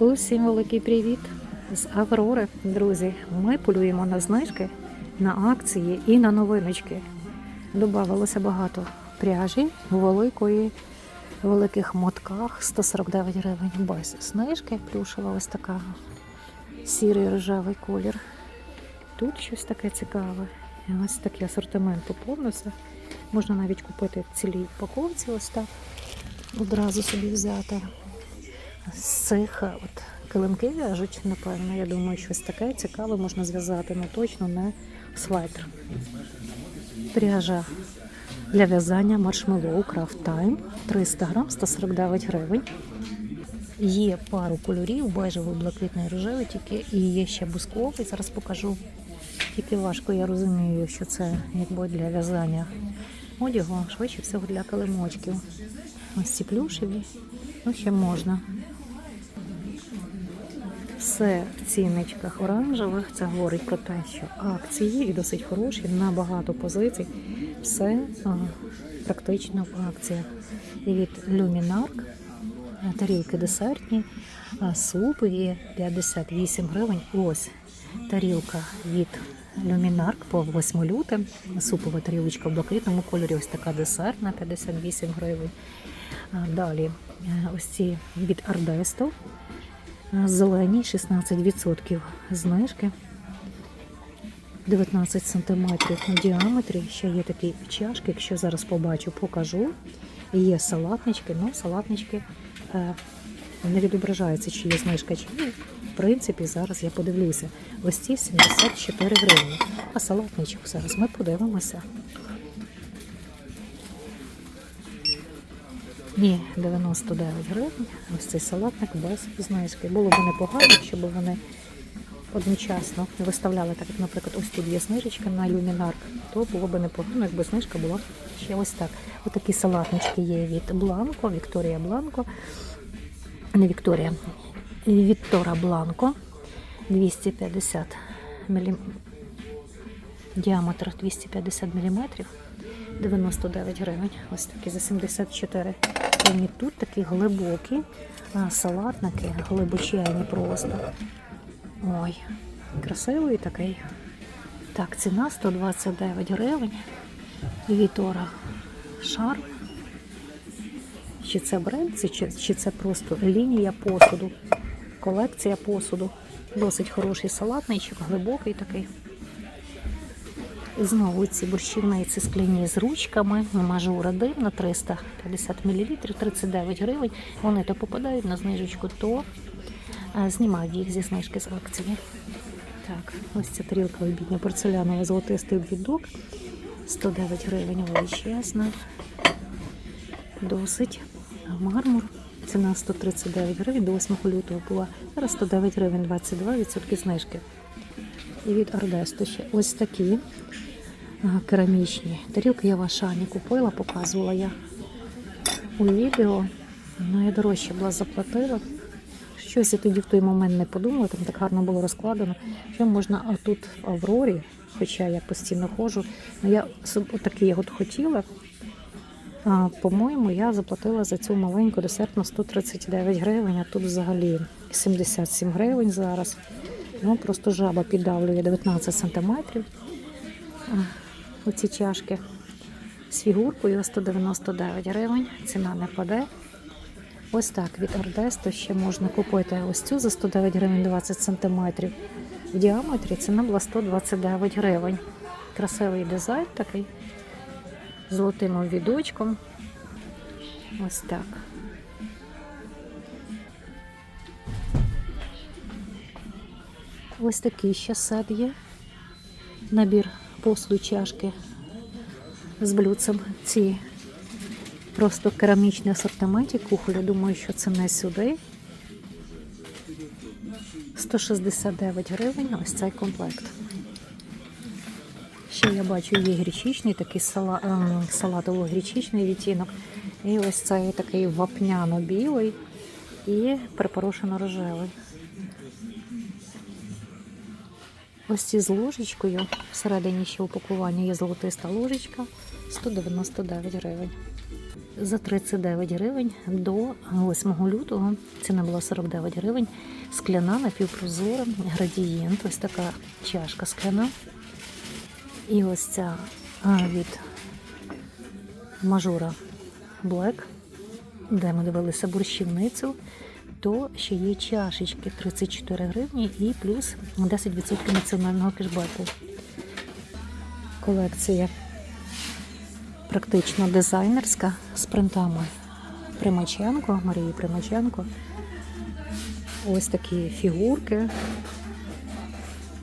Усім великий привіт з Аврори, друзі. Ми полюємо на знижки, на акції і на новиночки. Добавилося багато пряжі великої, великих мотках 149 гривень без знижки. Плюшева ось така сірий рожевий колір. Тут щось таке цікаве. Ось такий асортимент поповнився. Можна навіть купити цілі упаковці, ось так. Одразу собі взяти цих е, от килимки в'яжуть, напевно. Я думаю, щось таке цікаве можна зв'язати, але точно не светр. Пряжа для в'язання маршмеллоу Craft Time 300 грам 149 гривень. Є пару кольорів, бежевий, блакитний, рожевий тільки, і є ще бусковий. Зараз покажу. Тільки важко я розумію, що це якби для в'язання одягу, швидше всього для килимочків. Ось ці плюшеві, ну ще можна. Все в цінничках оранжевих. Це говорить про те, що акції і досить хороші, на багато позицій. Все а, практично в акціях. І від Luminark а, тарілки десертні, а, суп є 58 гривень. Ось тарілка від Luminark по 8 люте. Супова тарілочка в блакитному кольорі. Ось така десертна 58 гривень. Далі е, ось ці від Ардесто. Зелені 16% знижки. 19 см в діаметрі. Ще є такі чашки, якщо зараз побачу, покажу. Є салатнички, ну салатнички е, не відображається, чи є знижка, чи ні. В принципі, зараз я подивлюся. Ось ці 74 гривні. А салатничок зараз ми подивимося. Ні, 99 гривень. Ось цей салатник без знижки. Було б непогано, якщо б вони одночасно виставляли, так як, наприклад, ось тут є знижечка на люмінарк, то було б непогано, якби знижка була ще ось так. Ось такі салатнички є від Бланко, Вікторія Бланко. Не Вікторія, Віктора Бланко. 250 мм. Діаметр 250 мм. 99 гривень. Ось такі за 74 гривні. Тут такі глибокі а, салатники, глибочайні просто. Ой, красивий такий. Так, ціна 129 гривень. Вітора шарф. Чи це бренд, чи, чи це просто лінія посуду, колекція посуду. Досить хороший салатничок, глибокий такий. Знову ці борщівниці скляні з ручками, мажу один на 350 мл, 39 гривень. Вони то попадають на знижечку, то е, знімають їх зі знижки з акції. Так, ось ця тарілка обідня порцелянова золотистий обвідок. 109 гривень величезна. Досить. Мармур. Ціна 139 гривень до 8 лютого була. Зараз 109 гривень 22% знижки. І від Ардесто ще ось такі керамічні. Тарілки я в Ашані купила, показувала я у відео. Найдорожче була заплатила. Щось я тоді в той момент не подумала, там так гарно було розкладено. Що можна а тут в Аврорі, хоча я постійно ходжу, ну я такий от хотіла. По-моєму, я заплатила за цю маленьку десертну 139 гривень, а тут взагалі 77 гривень зараз. Ну, просто жаба піддавлює 19 сантиметрів. Оці чашки з фігуркою 199 гривень. Ціна не паде. Ось так від Ардесто ще можна купити ось цю за 109 гривень 20 сантиметрів. В діаметрі ціна була 129 гривень. Красивий дизайн такий з золотим обвідочком. Ось так. Ось такий ще сет є. Набір посуду чашки з блюдцем. Ці просто керамічні асортименті кухоль. Думаю, що це не сюди. 169 гривень ось цей комплект. Ще я бачу, є гречичний, такий сала, ем, салатово-гречичний відтінок. І ось цей такий вапняно-білий і припорошено-рожевий. Ось ці з ложечкою. Всередині ще упакування є золотиста ложечка 199 гривень. за 39 гривень до 8 лютого. Ціна була 49 гривень. Скляна напівпрозора, градієнт. Ось така чашка скляна. І ось ця від мажора Black, де ми дивилися борщівницю, то ще є чашечки 34 гривні і плюс 10% національного кешбеку. Колекція практично дизайнерська з принтами Примаченко, Марії Примаченко. Ось такі фігурки.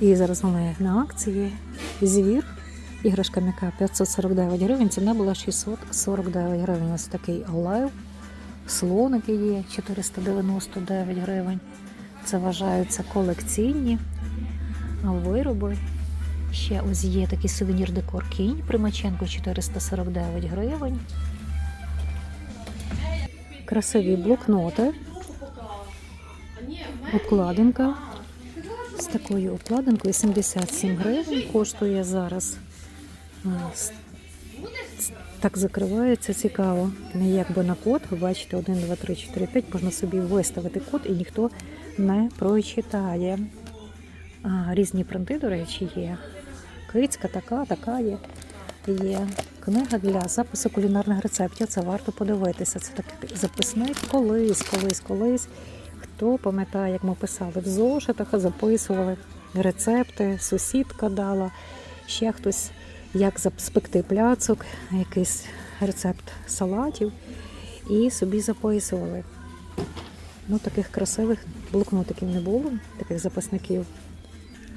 І зараз вони на акції. Звір. Іграшка м'яка 549 гривень, ціна була 649 гривень. Ось такий лев. Слоники є 499 гривень. Це вважаються колекційні вироби. Ще ось є такий сувенір декор кінь Примаченко 449 гривень. Красиві блокноти. Обкладинка. З такою обкладинкою 77 гривень коштує зараз. Так закривається цікаво. Не якби на код. Ви бачите, 1, 2, 3, 4, 5. Можна собі виставити код і ніхто не прочитає. А, різні принти, до речі, є. Кицька така, така є. Є книга для запису кулінарних рецептів. Це варто подивитися. Це такий записник колись, колись, колись. Хто пам'ятає, як ми писали в зошитах, записували рецепти, сусідка дала, ще хтось, як спекти пляцок, якийсь рецепт салатів, і собі записували. Ну, таких красивих блокнотиків не було, таких записників.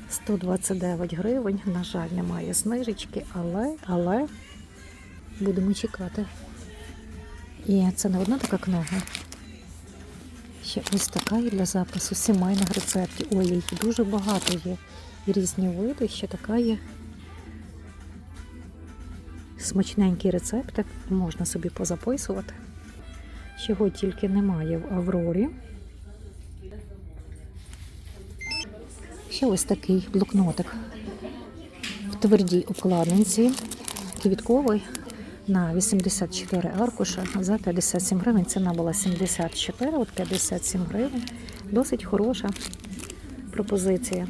129 гривень. На жаль, немає знижечки, але, але будемо чекати. І це не одна така книга. Ще ось така є для запису сімейних рецептів. Ой, їх дуже багато є. І різні види. Ще така є. Смачненький рецептик. Можна собі позаписувати. Чого тільки немає в Аврорі. Ще ось такий блокнотик в твердій обкладинці, квітковий на 84 аркуша за 57 гривень. Ціна була 74, от 57 гривень. Досить хороша пропозиція.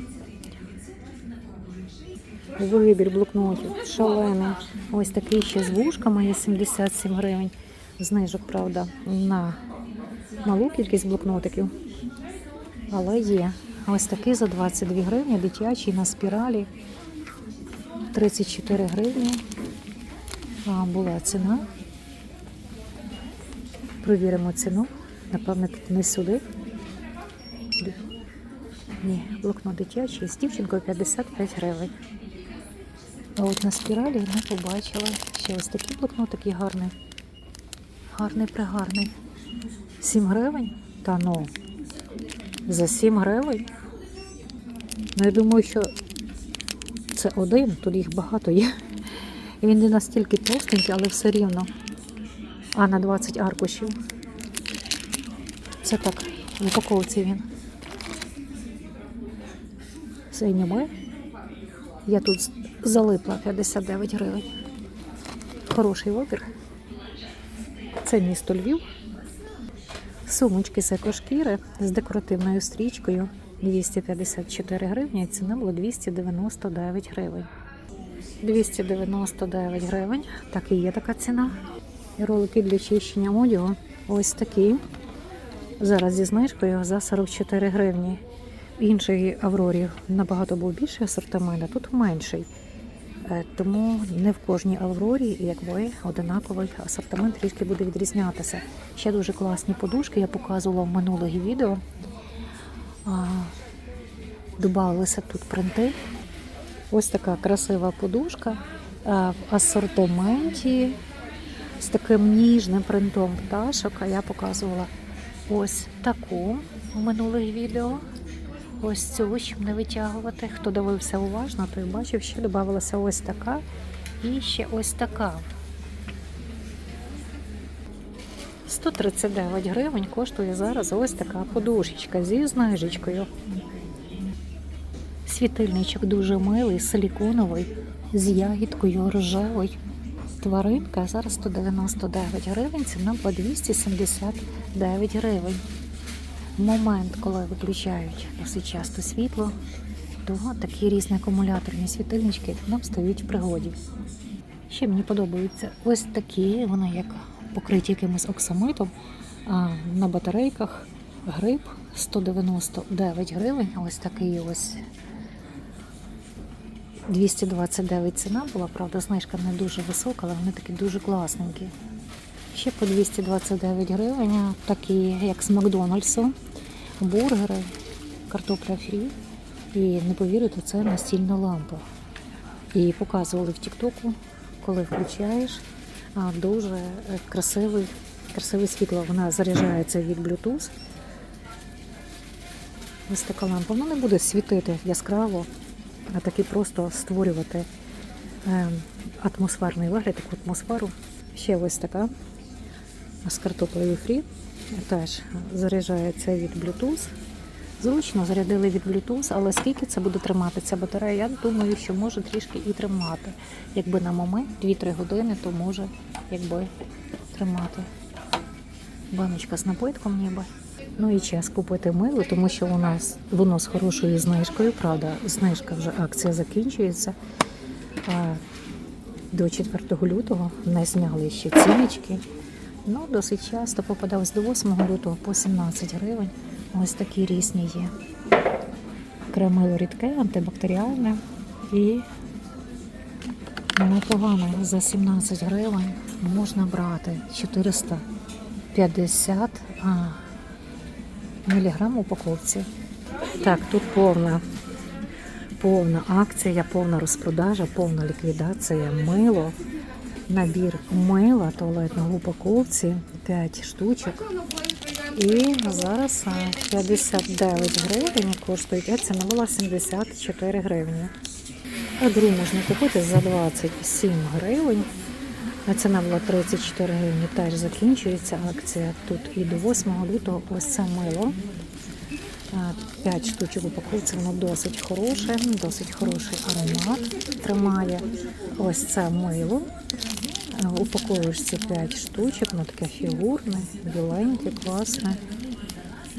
Вибір блокнотів шалений. Ось такий ще з вушками є 77 гривень. Знижок, правда, на малу кількість блокнотиків. Але є. Ось такий за 22 гривні, дитячий на спіралі. 34 гривні. А, була ціна. Провіримо ціну. Напевно, тут не сюди. Ні, блокнот дитячий з дівчинкою 55 гривень. А от на спіралі ми побачили ще ось такий блокнотик є гарний. Гарний, пригарний. 7 гривень? Та ну. За 7 гривень. Ну, я думаю, що це один, тут їх багато є. І він не настільки товстенький, але все рівно. А на 20 аркушів. Це так, в упаковці він. Синьоме. Я тут залипла 59 гривень. Хороший вибір. Це місто Львів. Сумочки з екошкіри з декоративною стрічкою 254 гривні. і Ціна була 299 гривень. 299 гривень. Так і є така ціна. Ролики для чищення одягу. Ось такі. Зараз зі знижкою за 44 гривні. В іншій Аврорі набагато був більший асортимент, а тут менший. Е, Тому не в кожній Аврорі, як ви, одинаковий асортимент трішки буде відрізнятися. Ще дуже класні подушки, я показувала в минулих відео. А, Добавилися тут принти. Ось така красива подушка в асортименті з таким ніжним принтом пташок. А я показувала ось таку в минулих відео. Ось цю, щоб не витягувати. Хто дивився уважно, той бачив, що додавалася ось така і ще ось така. 139 гривень коштує зараз ось така подушечка зі знижечкою. Світильничок дуже милий, силіконовий, з ягідкою рожевий. тваринка, зараз 199 гривень, ціна по 279 гривень. Момент, коли виключають досить часто світло, то такі різні акумуляторні світильнички нам стають в пригоді. Ще мені подобаються ось такі, вони як покриті якимось оксамитом, а на батарейках гриб 199 гривень. Ось такий ось 229 ціна була, правда, знижка не дуже висока, але вони такі дуже класненькі. Ще по 229 гривень, такі як з Макдональдсу, бургери, картопля фрі. І не повірите, це настільна лампа. І показували в Тіктоку, коли включаєш, дуже красивий, красиве світло. Вона заряджається від Bluetooth. Ось така лампа. Вона не буде світити яскраво, а таки просто створювати е, атмосферний вигляд, таку атмосферу. Ще ось така з картоплею фрі. Теж заряджається від Bluetooth. Зручно зарядили від Bluetooth, але скільки це буде тримати ця батарея, я думаю, що може трішки і тримати. Якби на момент 2-3 години, то може якби тримати. Баночка з напитком ніби. Ну і час купити мило, тому що у нас воно з хорошою знижкою. Правда, знижка вже акція закінчується. До 4 лютого не зняли ще ціночки. Ну, досить часто попадалось до 8 лютого по 17 гривень. Ось такі різні є. Кремило рідке, антибактеріальне і непогано за 17 гривень можна брати 450 а, міліграм упаковці. Так, тут повна, повна акція, повна розпродажа, повна ліквідація, мило, набір мила туалетного в упаковці, 5 штучок. І зараз 59 гривень коштують, а ціна була 74 гривні. А другу можна купити за 27 гривень. А ціна була 34 гривні, теж закінчується акція. Тут і до 8 лютого ось це мило. 5 штучок в упаковці, воно досить хороше, досить хороший аромат тримає. Ось це мило. Е, Упаковуєшся 5 штучок, воно таке фігурне, біленьке, класне.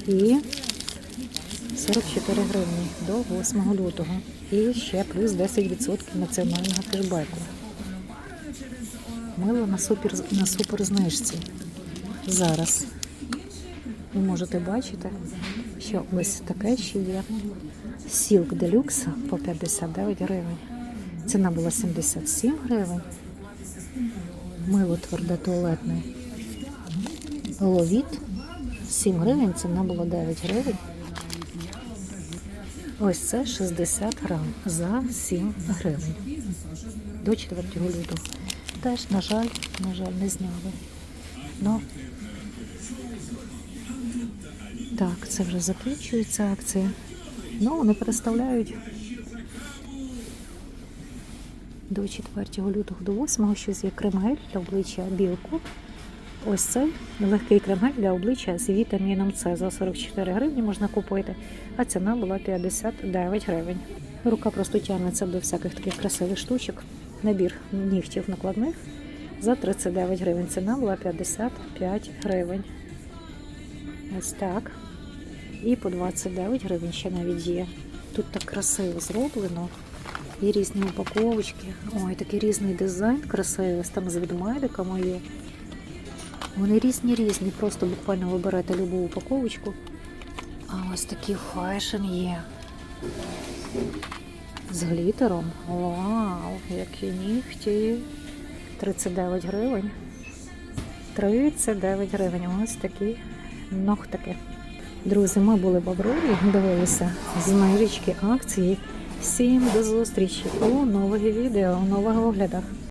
І 44 гривні до 8 лютого. І ще плюс 10% національного кешбеку. Мило на супер, на супер знижці. Зараз ви можете бачити, що ось таке ще є. Silk Deluxe по 59 гривень. Ціна була 77 гривень. Мило тверде. Ловіт 7 гривень, ціна була 9 гривень. Ось це 60 грам за 7 гривень. До 4 лютого. Теж, на жаль, на жаль, не зняли. Ну, так, це вже закінчується акція. Ну, вони переставляють до 4 лютого до 8 щось є кремгель для обличчя білку. Ось цей легкий кремгель для обличчя з вітаміном С за 44 гривні можна купити, а ціна була 59 гривень. Рука просто тягнеться до всяких таких красивих штучок. Набір нігтів накладних за 39 гривень. Ціна була 55 гривень. Ось так. І по 29 гривень ще навіть є. Тут так красиво зроблено. Є різні упаковочки. Ой, такий різний дизайн красивий. Ось там з ведмедиками є. Вони різні різні. Просто буквально виберете любу упаковочку. А ось такий фешн є. З глітером. Вау, які нігті. 39 гривень. 39 гривень. Ось такі ногтики. Друзі, ми були в Аврорі, дивилися річки акції. Всім до зустрічі у нових відео, у нових оглядах.